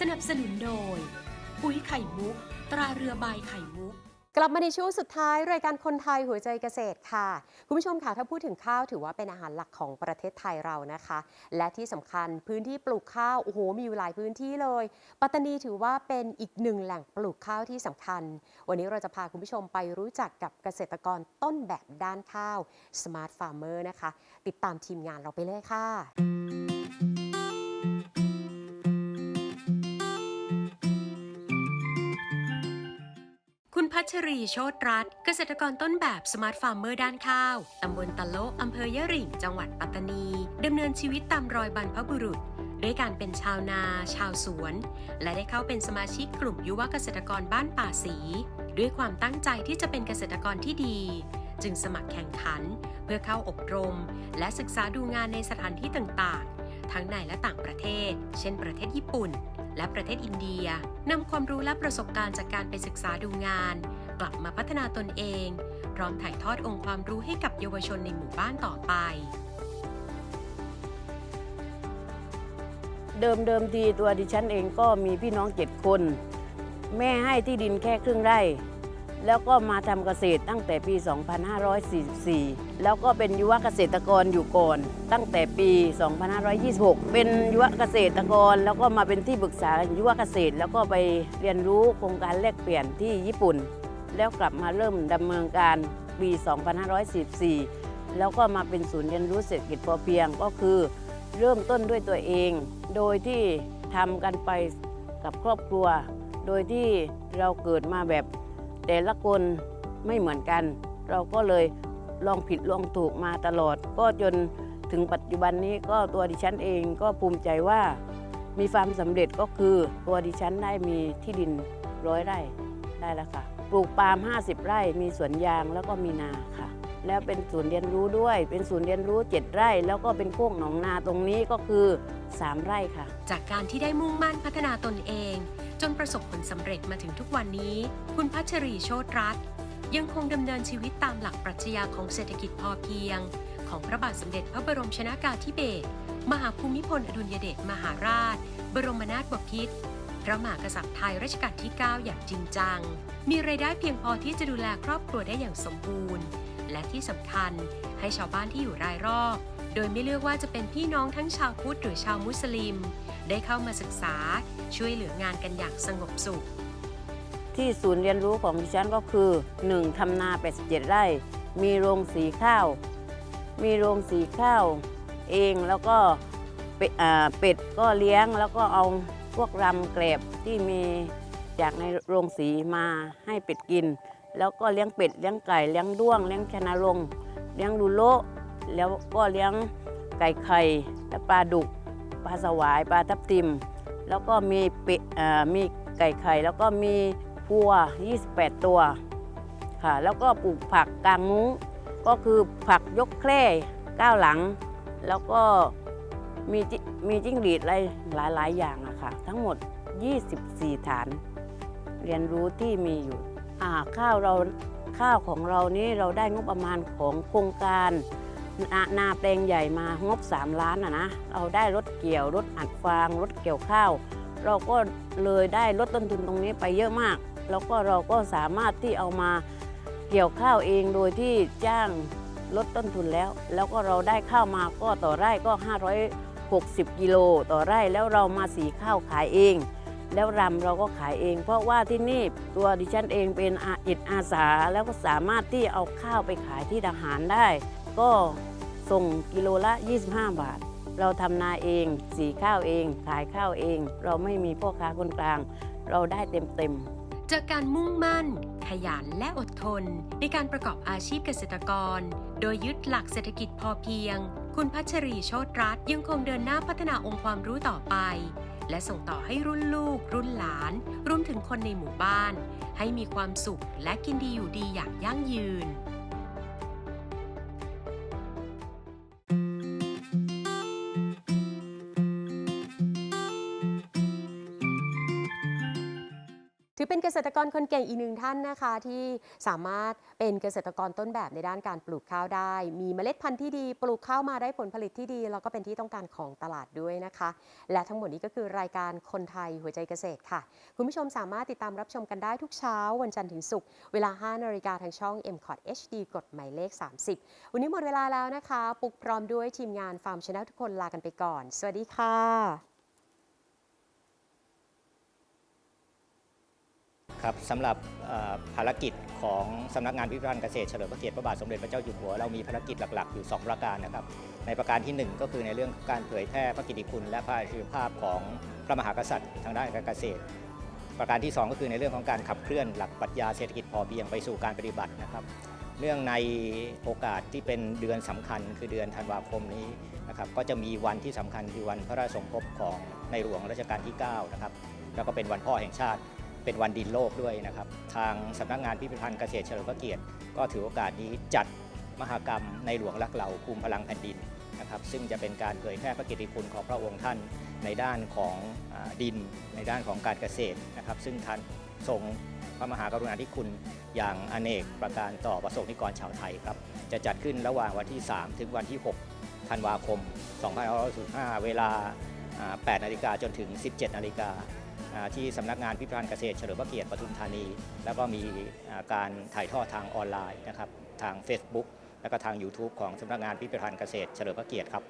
สนับสนุนโดย ปุ๋ยไข่มุก ตราเรือใบไข่มุกกลับมาในช่วงสุดท้าย รายการคนไทยหัวใจเกษตรค่ะ คุณผู้ชมค่ะถ้าพูดถึงข้าวถือว่าเป็นอาหารหลักของประเทศไทยเรานะคะ และที่สำคัญพื้นที่ปลูกข้าวโอ้โหมีอยู่หลายพื้นที่เลย ปัตตานีถือว่าเป็นอีกหนึ่งแหล่งปลูกข้าวที่สำคัญ วันนี้เราจะพาคุณผู้ชมไปรู้จักกับเกษตรกรต้นแบบด้านข้าว Smart Farmer นะคะ ติดตามทีมงานเราไปเลยค่ะ คุณพัชรีโชตรัตน์เกษตรกรต้นแบบสมาร์ทฟาร์มเมอร์ด้านข้าว ตำบลตะโลอำเภอยะริ่งจังหวัดปัตตานีดำเนินชีวิตตามรอยบรรพบุรุษ ด้วยการเป็นชาวนา ชาวสวน และได้เข้าเป็นสมาชิกกลุ่มยุวเกษตรกรบ้านป่าสี ด้วยความตั้งใจที่จะเป็นเกษตรกรที่ดี จึงสมัครแข่งขัน เพื่อเข้าอบรม และศึกษาดูงานในสถานที่ต่างๆ ทั้งในและต่างประเทศ เช่นประเทศญี่ปุ่น และประเทศอินเดียนำความรู้และประสบการณ์จากการไปศึกษาดูงาน กลับมาพัฒนาตนเอง พร้อมถ่ายทอดองค์ความรู้ให้กับเยาวชนในหมู่บ้านต่อไป เดิมเดิมทีตัวดิฉันเองก็มีพี่น้องเจ็ดคน แม่ให้ที่ดินแค่ครึ่งไร่ แล้วก็มาทำเกษตรตั้งแต่ปี 2544 แล้วก็เป็นยุวเกษตรกรอยู่ก่อน ตั้งแต่ปี 2526 เป็นยุวเกษตรกร แล้วก็มาเป็นที่ปรึกษายุวเกษตร แล้วก็ไปเรียนรู้โครงการแลกเปลี่ยนที่ญี่ปุ่น แล้วกลับมาเริ่มดำเนินการปี 2544 แล้วก็มาเป็นศูนย์เรียนรู้เศรษฐกิจพอเพียงก็คือ เริ่มต้นด้วยตัวเอง โดยที่ทำกันไปกับครอบครัว โดยที่เราเกิดมาแบบ แต่ละคนไม่เหมือนกัน เราก็เลยลองผิดลองถูกมาตลอด ก็จนถึงปัจจุบันนี้ก็ตัวดิฉันเองก็ภูมิใจว่า มีความสำเร็จก็คือตัวดิฉันได้มีที่ดินร้อยไร่ได้แล้วค่ะ ปลูกปาล์ม 50 ไร่ มีสวนยางแล้วก็มีนาค่ะ แล้วเป็นศูนย์เรียนรู้ด้วย เป็นศูนย์เรียนรู้ 7 ไร่ แล้วก็เป็นโคกหนองนาตรงนี้ก็คือ 3 ไร่ค่ะ จากการที่ได้มุ่งมั่นพัฒนาตนเอง จนประสบผลสำเร็จมาถึงทุกวันนี้ คุณพัชรีโชตรัตน์ยังคงดำเนินชีวิตตามหลักปรัชญาของเศรษฐกิจพอเพียง ของพระบาทสมเด็จพระบรมชนากาธิเบศรมหาภูมิพลอดุลยเดชมหาราช บรมนาถบพิตรพระมหากษัตริย์ไทยรัชกาลที่ 9 อย่างจริงจัง มีรายได้เพียงพอที่จะดูแลครอบครัวได้อย่างสมบูรณ์ และที่สำคัญให้ชาวบ้านที่อยู่รายรอบ โดยไม่เลือกว่าจะเป็นพี่น้องทั้งชาวพุทธหรือชาวมุสลิม ได้เข้ามาศึกษาช่วยเหลืองานกันอย่างสงบสุข ที่ศูนย์เรียนรู้ของดิฉันก็คือ 1. ทำนา 87 ไร่ มีโรงสีข้าว มีโรงสีข้าวเองแล้วก็เป็ดอ่าเป็ดก็เลี้ยงแล้วก็เอาพวกรำแกลบที่มีจากในโรงสีมาให้เป็ดกิน แล้วก็เลี้ยงเป็ดเลี้ยงไก่เลี้ยงด้วงเลี้ยงชนาลง เลี้ยงดูโลแล้วก็เลี้ยงไก่ไข่และปลาดุกปลาสวายปลาทับทิม แล้วก็มีเป็ดอ่ามีไก่ไข่ แล้วก็มีพัว 28 ตัวค่ะ แล้วก็ปลูกผักกลางมุ้งก็คือผักยกแคร่ก้าวหลัง แล้วก็มีจิมีจิ้งหรีดอะไรหลายๆอย่างอะค่ะ ทั้งหมด 24 ฐาน เรียนรู้ที่มีอยู่ ข้าวเราข้าวของเรานี่เราได้งบประมาณของโครงการนานาแปลงใหญ่มางบ 3 ล้านอะนะเราได้รถเกี่ยวรถอัดฟางรถเกี่ยวข้าว เราก็เลยได้ลดต้นทุนตรงนี้ไปเยอะมาก แล้วก็เราก็สามารถที่เอามาเกี่ยวข้าวเองโดยที่จ้างลดต้นทุนแล้ว แล้วก็เราได้ข้าวมาก็ต่อไร่ก็ 560 กิโลต่อไร่แล้วเรามาสีข้าวขายเอง แล้วรำเราก็ขายเอง เพราะว่าที่นี่ตัวดิฉันเองเป็นอาจิตอาสาแล้วก็สามารถที่เอาข้าวไปขายที่ทหารได้ ก็ส่งกิโลละ 25 บาท เราทำนาเอง สีข้าวเอง ขายข้าวเอง เราไม่มีพ่อค้าคนกลาง เราได้เต็มๆจากการมุ่งมั่น ขยันและอดทน ในการประกอบอาชีพเกษตรกร โดยยึดหลักเศรษฐกิจพอเพียง คุณพัชรีโชตรัตน์ยังคงเดินหน้าพัฒนาองค์ความรู้ต่อไป และส่งต่อให้รุ่นลูก รุ่นหลาน รวมถึงคนในหมู่บ้าน ให้มีความสุขและกินดีอยู่ดีอย่างยั่งยืน อเป็นเกษตรกรคนเก่งอีกหนึ่งท่านนะคะ ที่สามารถเป็นเกษตรกรต้นแบบในด้านการปลูกข้าวได้ มีเมล็ดพันธุ์ที่ดี ปลูกข้าวมาได้ผลผลิตที่ดี แล้วก็เป็นที่ต้องการของตลาดด้วยนะคะ และทั้งหมดนี้ก็คือรายการคนไทยหัวใจเกษตรค่ะ คุณผู้ชมสามารถติดตามรับชมกันได้ทุกเช้า วันจันทร์ถึงศุกร์เวลา 5นาฬิกาทางช่อง m c o t HD กดหมายเลข 30 วันนี้หมดเวลาแล้วนะคะ ปุกพร้อมด้วยทีมงานฟาร์มชนะทุกคนลากันไปก่อน สวัสดีค่ะ ครับสำหรับภารกิจของสำนักงานพิพิธภัณฑ์เกษตรเฉลิมพระเกียรติพระบาทสมเด็จพระเจ้าอยู่หัวเรามีภารกิจหลักๆ อยู่ 2 ประการนะครับ ในประการทีหนึ่1 ก็คือในเรื่องการเผยแพร่พระกิตติคุณและพระอัจฉริยภาพของพระมหากษัตริย์ทางด้านการเกษตร ประการที่ 2 ก็คือในเรื่องของการขับเคลื่อนหลักปรัชญาเศรษฐกิจพอเพียงไปสู่การปฏิบัตินะครับเนื่องในโอกาสที่เป็นเดือนสำคัญคือเดือนธันวาคมนี้นะครับก็จะมีวันที่สำคัญคือวันพระราชสมภพของในหลวงรัชกาลที่9นะครับแล้วก็เป็นวันพ่อแห่งชาติ เป็นวันดินโลกด้วยนะครับ ทางสำนักงานพิพิธภัณฑ์เกษตรเฉลิมพระเกียรติ ก็ถือโอกาสนี้จัดมหกรรมในหลวงรักเราภูมิพลังแผ่นดินนะครับ ซึ่งจะเป็นการเผยแพร่พระกิตติคุณของพระองค์ท่านในด้านของดิน ในด้านของการเกษตรนะครับ ซึ่งท่านทรงพระมหากรุณาธิคุณอย่างอเนกประการต่อประสงค์นิกรชาวไทยครับ จะจัดขึ้นระหว่างวันที่ 3 ถึงวันที่ 6 ธันวาคม 2565 เวลา 8นาฬิกาจนถึง 17นาฬิกาที่สำนักงานพิพิธภัณฑ์เกษตรเฉลิมพระเกียรติปทุมธานี แล้วก็มีการถ่ายทอดทางออนไลน์นะครับทาง Facebook แล้วก็ทาง YouTube ของสำนักงานพิพิธภัณฑ์เกษตรเฉลิมพระเกียรติครับ